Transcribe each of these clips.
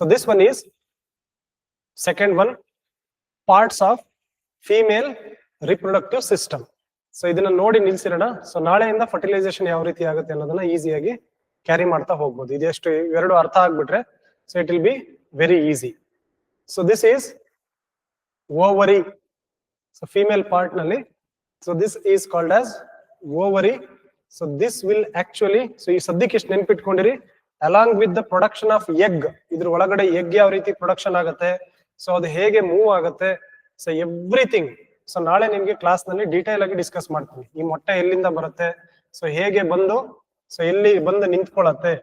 So this one is second one, parts of female reproductive system. So ಇದನ್ನ ನೋಡಿ ನಿಲ್ಸಿರೋಣ. So ನಾಳೆಯಿಂದ fertilisation ಯಾವ ರೀತಿ ಆಗುತ್ತೆ ಅನ್ನೋದನ್ನ ಈಸಿಯಾಗಿ ಕ್ಯಾರಿ ಮಾಡ್ತಾ ಹೋಗ್ಬೋದು. ಇದೆಷ್ಟು ಇವೆರಡು ಅರ್ಥ ಆಗ್ಬಿಟ್ರೆ so it will be very easy so this is ovary so female ಪಾರ್ಟ್ನಲ್ಲಿ so this is called as ovary so this will actually so ಈ ಸದ್ಯಕ್ಕೆ ಎಷ್ಟು ನೆನ್ಪಿಟ್ಕೊಂಡಿರಿ. Along with the production of egg ಇದ್ರ ಒಳಗಡೆ ಎಗ್ ಯಾವ ರೀತಿ ಪ್ರೊಡಕ್ಷನ್ ಆಗುತ್ತೆ? So ಅದು ಹೇಗೆ ಮೂವ್ ಆಗುತ್ತೆ? ಸೊ ಎವ್ರಿಥಿಂಗ್ ಸೊ ನಾಳೆ ನಿಮ್ಗೆ ಕ್ಲಾಸ್ನಲ್ಲಿ ಡೀಟೇಲ್ ಆಗಿ ಡಿಸ್ಕಸ್ ಮಾಡ್ತೀನಿ. ಈ ಮೊಟ್ಟೆ ಎಲ್ಲಿಂದ ಬರುತ್ತೆ? ಸೊ ಹೇಗೆ ಬಂದು? ಸೊ ಎಲ್ಲಿ ಬಂದು ನಿಂತ್ಕೊಳತ್ತೆ?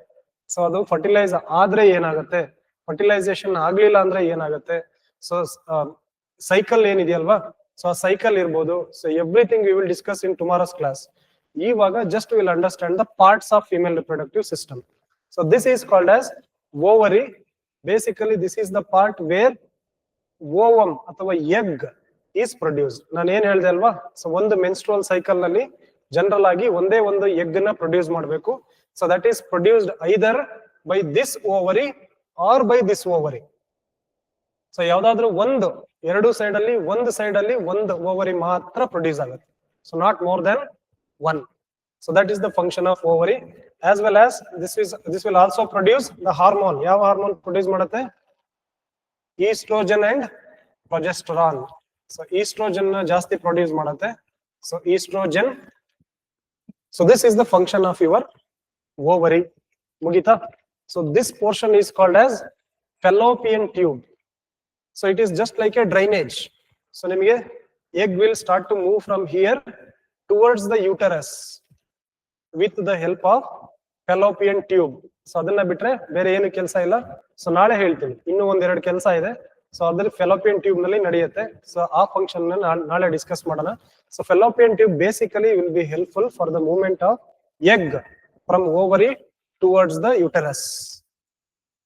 ಸೊ ಅದು ಫರ್ಟಿಲೈಸ್ ಆದ್ರೆ ಏನಾಗುತ್ತೆ? ಫರ್ಟಿಲೈಸೇಷನ್ ಆಗ್ಲಿಲ್ಲ ಅಂದ್ರೆ ಏನಾಗುತ್ತೆ? ಸೊ ಸೈಕಲ್ ಏನಿದೆಯಲ್ವಾ? ಸೊ ಆ ಸೈಕಲ್ ಇರ್ಬೋದು. So everything we will discuss in tomorrow's class ಇವಾಗ just will understand the parts of female reproductive system so this is called as ovary basically this is the part where ovum ಅಥವಾ egg is produced ನಾನು ಏನ್ ಹೇಳ್ದೆ ಅಲ್ವಾ? So ಒಂದು menstrual ಸೈಕಲ್ನಲ್ಲಿ general ಆಗಿ ಒಂದೇ ಒಂದು ಎಗ್ನ ಪ್ರೊಡ್ಯೂಸ್ ಮಾಡಬೇಕು. So that is produced either by this ovary or by this ovary so ಯಾವ್ದಾದ್ರು ಒಂದು, ಎರಡು ಸೈಡ್ ಅಲ್ಲಿ, ಒಂದು ಸೈಡ್ ಅಲ್ಲಿ ಒಂದು ಓವರಿ ಮಾತ್ರ ಪ್ರೊಡ್ಯೂಸ್ ಆಗುತ್ತೆ. So not more then one so that is the function of ovary as well as this is this will also produce the hormone ಯಾವ ಹಾರ್ಮೋನ್ ಪ್ರೊಡ್ಯೂಸ್ ಮಾಡುತ್ತೆ estrogen and progesterone so estrogen ಜಾಸ್ತಿ produce ಮಾಡುತ್ತೆ so estrogen so this is the function of your ovary ಮುಗಿತಾ so this portion is called as fallopian tube so it is just like a drainage so ನಿಮಗೆ egg will start to move from here towards the uterus with the help of fallopian tube so ಅದನ್ನ ಬಿಟ್ರೆ ಬೇರೆ ಏನು ಕೆಲಸ ಇಲ್ಲ. So ನಾಳೆ ಹೇಳ್ತೀನಿ. ಇನ್ನು ಒಂದೆರಡು ಕೆಲಸ ಇದೆ. ಸೊ ಅದ್ರಲ್ಲಿ ಫೆಲೋಪಿಯನ್ ಟ್ಯೂಬ್ನಲ್ಲಿ ನಡೆಯುತ್ತೆ. ಸೊ ಆ ಫಂಕ್ಷನ್ ನಾಳೆ ಡಿಸ್ಕಸ್ ಮಾಡೋಣ. So fallopian tube basically will be helpful for the movement of egg from ovary towards the uterus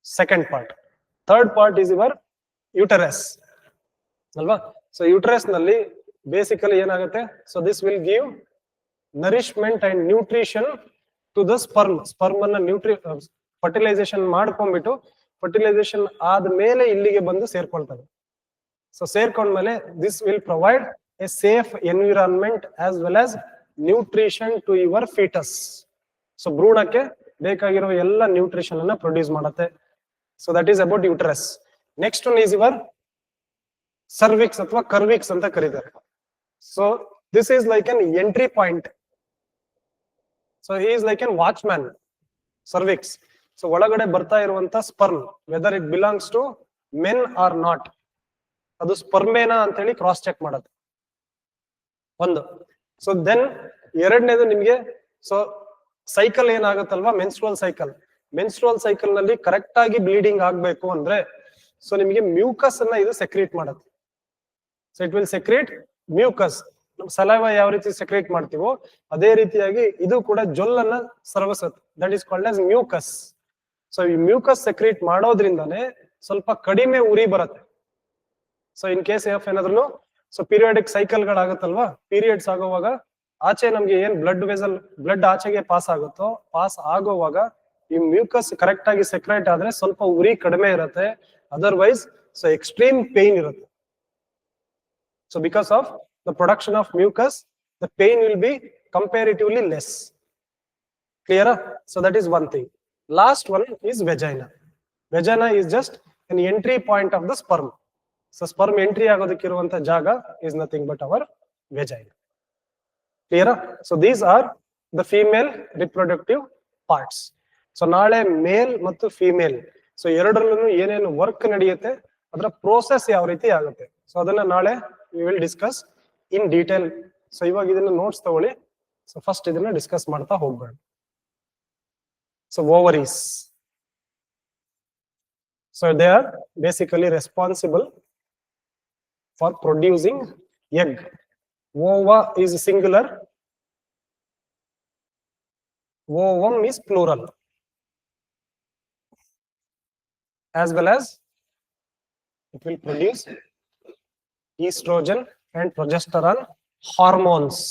second part third part is your uterus ಅಲ್ವಾ? ಸೊ ಯುಟರಸ್ನಲ್ಲಿ ಬೇಸಿಕಲಿ ಏನಾಗುತ್ತೆ? So this will give nourishment and nutrition to the sperm sperm ಅನ್ನ ನ್ಯೂಟ್ರಿ fertilisation ಮಾಡ್ಕೊಂಡ್ಬಿಟ್ಟು fertilisation ಆದ್ಮೇಲೆ ಇಲ್ಲಿಗೆ ಬಂದು ಸೇರ್ಕೊಳ್ತವೆ so ಸೇರ್ಕೊಂಡ್ಮೇಲೆ this will provide a safe environment as well as nutrition to your foetus so ಭ್ರೂಣಕ್ಕೆ ಬೇಕಾಗಿರುವ ಎಲ್ಲ ನ್ಯೂಟ್ರಿಷನ್ ಅನ್ನ ಪ್ರೊಡ್ಯೂಸ್ ಮಾಡುತ್ತೆ. So that is about uterus next one is your cervix ಅಥವಾ ಕರ್ವಿಕ್ಸ್ ಅಂತ ಕರೀತಾರೆ. So this is like an entry point so is like an watchman cervix so ಒಳಗಡೆ ಬರ್ತಾ ಇರುವಂತ sperm whether it belongs to men or not ಅದು ಸ್ಪರ್ಮೇನಾ ಅಂತ ಹೇಳಿ ಕ್ರಾಸ್ ಚೆಕ್ ಮಾಡೋದು. ಒಂದು. ಸೊ ದೆನ್ ಎರಡನೇದು ನಿಮ್ಗೆ ಸೊ ಸೈಕಲ್ ಏನಾಗುತ್ತಲ್ವಾ? ಮೆನ್ಸ್ಟ್ರೋಲ್ ಸೈಕಲ್ ಮೆನ್ಸ್ಟ್ರೋಲ್ ಸೈಕಲ್ನಲ್ಲಿ ಕರೆಕ್ಟ್ ಆಗಿ ಬ್ಲೀಡಿಂಗ್ ಆಗ್ಬೇಕು ಅಂದ್ರೆ ಸೊ ನಿಮಗೆ ಮ್ಯೂಕಸ್ ಅನ್ನ ಇದು ಸೆಕ್ರೇಟ್ ಮಾಡುತ್ತೆ so it will secrete mucus saliva ಯಾವ ರೀತಿ ಸೆಕ್ರೇಟ್ ಮಾಡ್ತೀವೋ ಅದೇ ರೀತಿಯಾಗಿ ಇದು ಕೂಡ ಜೊಲ್ಲನ್ನ ಸರ್ವಸತ್. That is called as mucus so ಈ ಮ್ಯೂಕಸ್ ಸೆಕ್ರೇಟ್ ಮಾಡೋದ್ರಿಂದಾನೇ ಸ್ವಲ್ಪ ಕಡಿಮೆ ಉರಿ ಬರುತ್ತೆ. ಸೊ ಇನ್ ಕೇಸ್ ಆಫ್ ಏನಾದ್ರು ಸೊ ಪೀರಿಯಾಡಿಕ್ ಸೈಕಲ್ ಗಳಾಗತ್ತಲ್ವಾ? ಪೀರಿಯಡ್ಸ್ ಆಗೋವಾಗ ಆಚೆ ನಮ್ಗೆ ಏನ್ ಬ್ಲಡ್ ವೆಸಲ್ ಬ್ಲಡ್ ಆಚೆಗೆ ಪಾಸ್ ಆಗುತ್ತೋ ಪಾಸ್ ಆಗೋವಾಗ ಈ ಮ್ಯೂಕಸ್ ಕರೆಕ್ಟ್ ಆಗಿ ಸೆಕ್ರೇಟ್ ಆದ್ರೆ ಸ್ವಲ್ಪ ಉರಿ ಕಡಿಮೆ ಇರುತ್ತೆ. ಅದರ್ವೈಸ್ ಸೊ ಎಕ್ಸ್ಟ್ರೀಮ್ ಪೇನ್ ಇರುತ್ತೆ. So because of the production of mucus the pain will be comparatively less clear so that is one thing last one is vagina vagina is just an entry point of the sperm so sperm entry ಆಗೋದಕ್ಕಿರುವಂತ ಜಾಗ is nothing but our vagina clear so these are the female reproductive parts so ನಾಳೆ male ಮತ್ತು female so ಎರಡರಲ್ಲೂ ಏನೇನು work ನಡೆಯುತ್ತೆ ಅದರ process ಯಾವ ರೀತಿ ಆಗುತ್ತೆ ಸೊ ಅದನ್ನ ನಾಳೆ V will discuss in detail so ಇವಾಗ ಇದನ್ನ ನೋಟ್ಸ್ ತಗೊಳ್ಳಿ. ಸೊ ಫಸ್ಟ್ ಇದನ್ನ ಡಿಸ್ಕಸ್ ಮಾಡ್ತಾ ಹೋಗ್ಬೇಡ. So ovaries so they are basically responsible for producing egg ova is singular. Ovum is plural. As well as it will produce estrogen. And progesterone hormones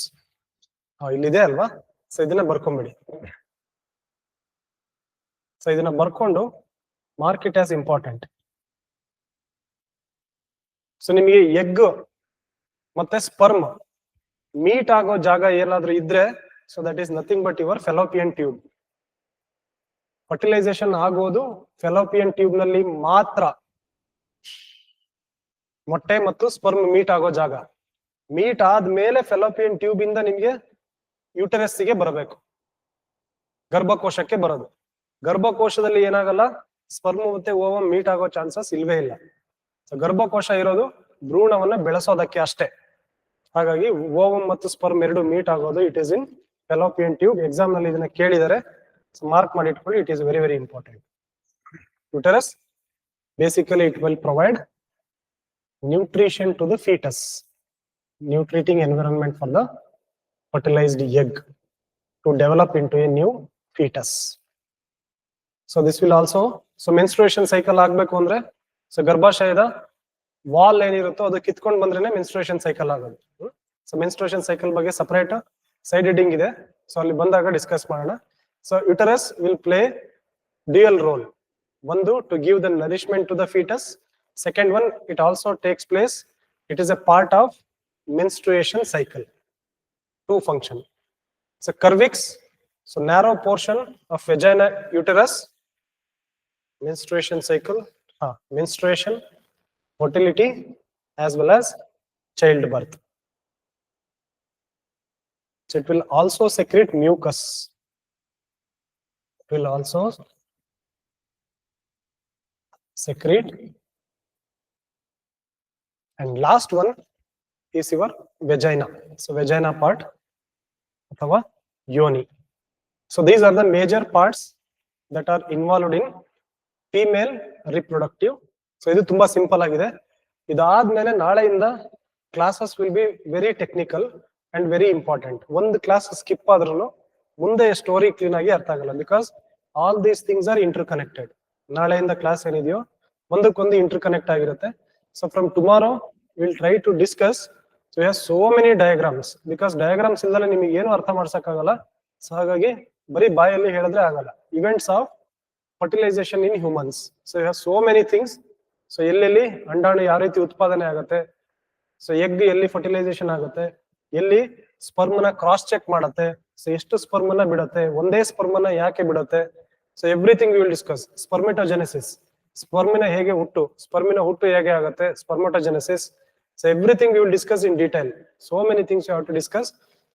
ಇಲ್ಲಿದೆ ಅಲ್ವಾ? So ಇದನ್ನ ಬರ್ಕೊಂಬಿಡಿ. So ಇದನ್ನ ಬರ್ಕೊಂಡು mark it as important so ನಿಮಗೆ egg ಮತ್ತೆ sperm meet ಆಗೋ ಜಾಗ ಏನಾದ್ರೂ ಇದ್ರೆ so that is nothing but your fallopian tube fertilisation ಆಗೋದು ಫೆಲೋಪಿಯನ್ ಟ್ಯೂಬ್ನಲ್ಲಿ ಮಾತ್ರ ಮೊಟ್ಟೆ ಮತ್ತು ಸ್ಪರ್ಮ್ ಮೀಟ್ ಆಗೋ ಜಾಗ. ಮೀಟ್ ಆದ್ಮೇಲೆ ಫೆಲೋಪಿಯನ್ ಟ್ಯೂಬ್ ಇಂದ ನಿಮ್ಗೆ ಯೂಟರಸ್ಗೆ ಬರಬೇಕು. ಗರ್ಭಕೋಶಕ್ಕೆ ಬರೋದು. ಗರ್ಭಕೋಶದಲ್ಲಿ ಏನಾಗಲ್ಲ ಸ್ಪರ್ಮ್ ಮತ್ತೆ ಓವಮ್ ಮೀಟ್ ಆಗೋ ಚಾನ್ಸಸ್ ಇಲ್ವೇ ಇಲ್ಲ. ಸೊ ಗರ್ಭಕೋಶ ಇರೋದು ಭ್ರೂಣವನ್ನ ಬೆಳೆಸೋದಕ್ಕೆ ಅಷ್ಟೇ. ಹಾಗಾಗಿ ಓವಂ ಮತ್ತು ಸ್ಪರ್ಮ್ ಎರಡು ಮೀಟ್ ಆಗೋದು it is in fallopian tube ಎಕ್ಸಾಮ್ನಲ್ಲಿ ಇದನ್ನ ಕೇಳಿದರೆ ಮಾರ್ಕ್ ಮಾಡಿ ಇಟ್ಕೊಳ್ಳಿ it is very very important uterus basically it will provide nutrition to the foetus nutriting environment for the fertilized egg to develop into a new fetus. So this will also, so menstruation cycle ಆಗ್ಬೇಕು ಅಂದ್ರೆ so ಗರ್ಭಾಶಯದ wall ಏನಿರುತ್ತೋ ಅದು ಕಿತ್ಕೊಂಡು ಬಂದ್ರೇನೆ menstruation cycle ಆಗೋದು. So menstruation cycle ಬಗ್ಗೆ separate side heading ಇದೆ. So ಅಲ್ಲಿ ಬಂದಾಗ ಡಿಸ್ಕಸ್ ಮಾಡೋಣ. So uterus will play dual role ಒಂದು to give the nourishment to the foetus second one it also takes place it is a part of menstruation cycle. Two function. So cervix, so narrow portion of vagina uterus, menstruation cycle, uh, menstruation, fertility, as well as childbirth. So it will also secrete mucus. It will also secrete. And last one is your vagina. So, vagina part ಅಥವಾ ಯೋನಿ so these are the major parts that are involved in female reproductive. So, ಇದು ತುಂಬಾ simple ಆಗಿದೆ. ಇದಾದ್ಮೇಲೆ ನಾಳೆಯಿಂದ classes will be very technical and very important ಒಂದು class skip ಆದ್ರೂ ಮುಂದೆ ಸ್ಟೋರಿ ಕ್ಲೀನ್ ಆಗಿ ಅರ್ಥ ಆಗಲ್ಲ because all these things are interconnected ನಾಳೆಯಿಂದ ಕ್ಲಾಸ್ ಏನಿದೆಯೋ ಒಂದಕ್ಕೊಂದು ಇಂಟರ್ ಕನೆಕ್ಟ್ ಆಗಿರುತ್ತೆ. So from tomorrow will try to discuss so has so many diagrams because diagrams ಇಲ್ದಲೆ ನಿಮಗೆ ಏನು ಅರ್ಥ ಮಾಡ್ಸಕ್ಕಾಗಲ್ಲ? ಸೊ ಹಾಗಾಗಿ ಬರೀ ಬಾಯಲ್ಲಿ ಹೇಳಿದ್ರೆ ಆಗಲ್ಲ. Events of fertilisation in humans so has so many things so ಎಲ್ಲೆಲ್ಲಿ ಅಂಡಾಣು ಯಾವ ರೀತಿ ಉತ್ಪಾದನೆ ಆಗುತ್ತೆ? ಸೊ ಎಗ್ ಎಲ್ಲಿ ಫರ್ಟಿಲೈಸೇಷನ್ ಆಗುತ್ತೆ? ಎಲ್ಲಿ ಸ್ಪರ್ಮನ ಕ್ರಾಸ್ ಚೆಕ್ ಮಾಡುತ್ತೆ? ಸೊ ಎಷ್ಟು ಸ್ಪರ್ಮನ ಬಿಡುತ್ತೆ? ಒಂದೇ ಸ್ಪರ್ಮನ ಯಾಕೆ ಬಿಡುತ್ತೆ? So everything will discuss spermatogenesis ಸ್ಪರ್ಮಿನ ಹೇಗೆ ಹುಟ್ಟು? ಸ್ಪರ್ಮಿನ ಹುಟ್ಟು ಹೇಗೆ ಆಗುತ್ತೆ? ಸ್ಪರ್ಮಟೋಜೆನೆಸಿಸ್ So everything we will discuss in detail. So many things you have to discuss.